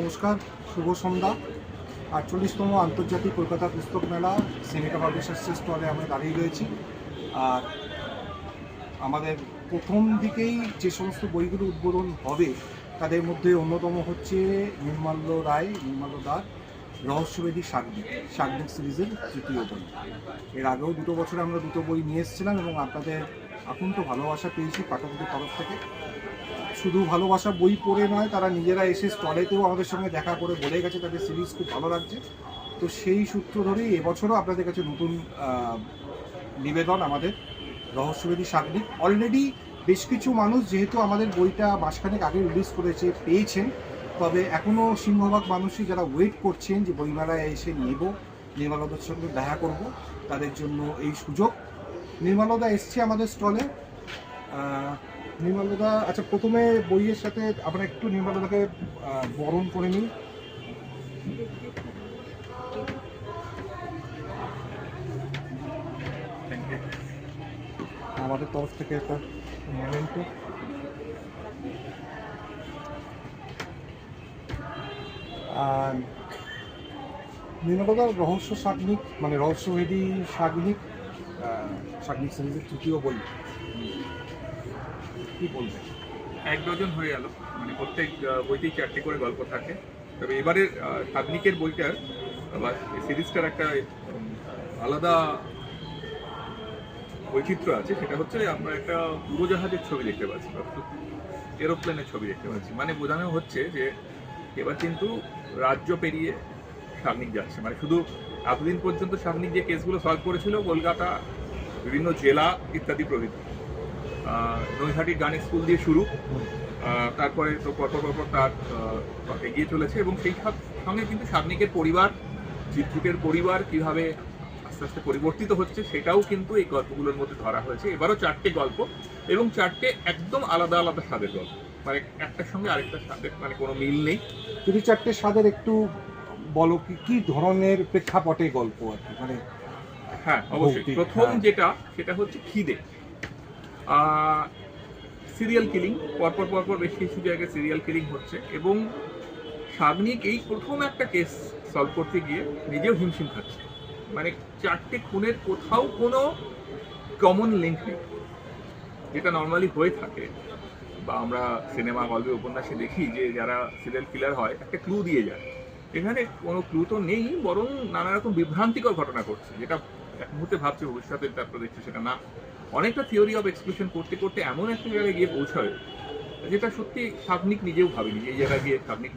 নমস্কার, শুভ সন্ধ্যা। আটচল্লিশতম আন্তর্জাতিক কলকাতা পুস্তক মেলা সিনেকা পাবলিশার্সের স্টলে আমরা দাঁড়িয়ে রয়েছি। আর আমাদের প্রথম দিকেই যে সমস্ত বইগুলো উদ্বোধন হবে, তাদের মধ্যে অন্যতম হচ্ছে নির্মাল্য রায়, নির্মাল্য দার রহস্যবেদী শাগনিক শাগনিক সিরিজের তৃতীয় বই। এর আগেও দুটো বছরে আমরা দুটো বই নিয়ে এসেছিলাম এবং আপনাদের আকুণ্ঠ ভালোবাসা পেয়েছি পাঠকদের তরফ থেকে। শুধু ভালোবাসা বই পড়ে নয়, তারা নিজেরা এসে স্টলেতেও আমাদের সঙ্গে দেখা করে বলে গেছে, তাদের সিরিজ খুব ভালো লাগছে। তো সেই সূত্র ধরেই এবছরও আপনাদের কাছে নতুন নিবেদন আমাদের রহস্যবেদী সাগরিক অলরেডি বেশ কিছু মানুষ যেহেতু আমাদের বইটা মাসখানেক আগে রিলিজ করেছে, পেয়েছেন, তবে এখনও সিংহভাগ মানুষই যারা ওয়েট করছেন যে বইমেলায় এসে নেব, নির্মালদার সঙ্গে দেখা করব, তাদের জন্য এই সুযোগ। নির্মালদা এসছে আমাদের স্টলে নির্মালদা আচ্ছা প্রথমে বইয়ের সাথে আমরা একটু নির্মালদাকে বরণ করে নিই আমাদের তরফ থেকে একটা মোমেন্টো আর নির্মালদার রহস্য সাগনিক মানে রহস্যভেদী সাগনিক সাগনিক সিরিজের তৃতীয় বই। কি বলবেন? এক ডজন হয়ে গেল। মানে প্রত্যেক বইতেই চারটে করে গল্প থাকে। তবে এবারের আহ, সাগনিকের বইটার বা সিরিজটার একটা আলাদা বৈচিত্র্য আছে। সেটা হচ্ছে আমরা একটা উড়োজাহাজের ছবি দেখতে পাচ্ছি এরোপ্লেনের ছবি দেখতে পাচ্ছি। মানে বোঝানো হচ্ছে যে এবার কিন্তু রাজ্য পেরিয়ে সাগনিক যাচ্ছে। মানে শুধু এতদিন পর্যন্ত সাগনিক যে কেসগুলো সলভ করেছিল কলকাতা বিভিন্ন জেলা ইত্যাদি প্রভৃতি। নৈহাটির গানের স্কুল দিয়ে শুরু। তারপরে তো পরপর পরপর তার এগিয়ে চলেছে এবং সেই সঙ্গে কিন্তু সাগনিকের পরিবার চিত্রুকের পরিবার কীভাবে আস্তে আস্তে পরিবর্তিত হচ্ছে সেটাও কিন্তু এই গল্পগুলোর মধ্যে ধরা হয়েছে। এবারও চারটে গল্প এবং চারটে একদম আলাদা আলাদা স্বাদের গল্প। মানে একটার সঙ্গে আরেকটা স্বাদের মানে কোনো মিল নেই। যদি চারটে স্বাদের একটু বলো কি কি ধরনের প্রেক্ষাপটে গল্প আর কি? মানে হ্যাঁ অবশ্যই। প্রথম হ্যাঁ। যেটা সেটা হচ্ছে খিদে। সিরিয়াল কিলিং পরপর পরপর বেশ কিছু জায়গায় সিরিয়াল কিলিং হচ্ছে এবং সাগনিক এই প্রথম একটা কেস সলভ করতে গিয়ে নিজেও হিমশিম খাচ্ছে। মানে চারটে খুনের কোথাও কোনো কমন লিঙ্ক নেই। যেটা নর্মালি হয়ে থাকে বা আমরা সিনেমা গল্পে উপন্যাসে দেখি যে যারা সিরিয়াল কিলার হয়, একটা ক্লু দিয়ে যায়। এখানে কোনো ক্লু তো নেই, বরং নানা রকম বিভ্রান্তিকর ঘটনা ঘটছে। যেটা এক মুহূর্তে ভাবছে ভবিষ্যতে তারপর দেখছে সেটা না। অনেকটা থিওরি অফ এক্সপ্রেশন করতে করতে এমন একটা জায়গায় গিয়ে পৌঁছায় যেটা সত্যি সাবনিক নিজেও ভাবেনি এই জায়গায় গিয়ে সাবনিক